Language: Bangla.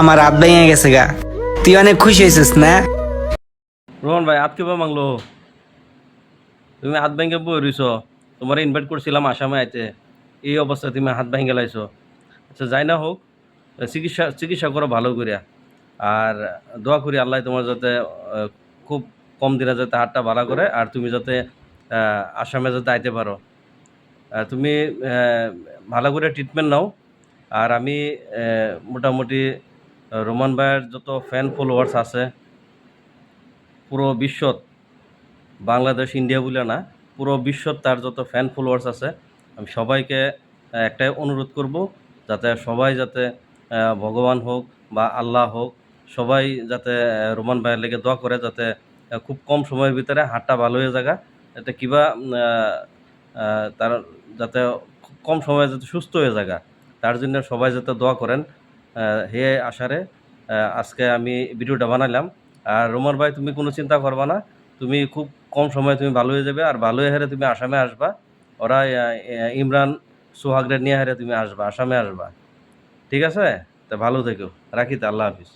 আমার হাত ভেঙে গেছে গা। তুই অনেক খুশি হয়েছিস, না? রোহন ভাই আজকে বা মাংলো তুমি হাত ভেঙে বই রইছ। তোমার ইনভাইট করছিলাম আসামে আইতে। এই অবস্থায় তুমি হাত ভেঙে লাইছো। আচ্ছা যাই না হোক, চিকিৎসা চিকিৎসা করো ভালো করিয়া। আর দোয়া করি আল্লাহ তোমার যাতে খুব কম দিনে যাতে হাতটা ভালো করে, আর তুমি যাতে আসামে যাতে আইতে পারো। তুমি ভালো করে ট্রিটমেন্ট নাও। আর আমি মোটামুটি রোমান ভাইয়ের যত ফ্যান ফলোয়ার্স আছে, পুরো বিশ্বত, বাংলাদেশ ইন্ডিয়া বলে না, পুরো বিশ্বত তার যত ফ্যান ফলোয়ার্স আছে, আমি সবাইকে একটাই অনুরোধ করব, যাতে সবাই যাতে ভগবান হোক বা আল্লাহ হোক, সবাই যাতে রোমান ভাইয়ের লেগে দোয়া করে, যাতে খুব কম সময়ের ভিতরে হাতটা ভালো হয়ে জায়গা যাতে কিবা তার, যাতে খুব কম সময়ে যাতে সুস্থ হয়ে জায়গা তার জন্য সবাই যাতে দোয়া করেন হে আশারে আজকে আমি ভিডিওটা বানালাম আর রোমার ভাই, তুমি কোনো চিন্তা করবা না, তুমি খুব কম সময়ে তুমি ভালো হয়ে যাবে, আর ভালো হয়ে হেরে তুমি আসামে আসবা। ওরা ইমরান সোহাগরে নিয়ে হেরে তুমি আসবা, আসামে আসবা। ঠিক আছে? তা ভালো থেকো। রাখি তা, আল্লাহ হাফিজ।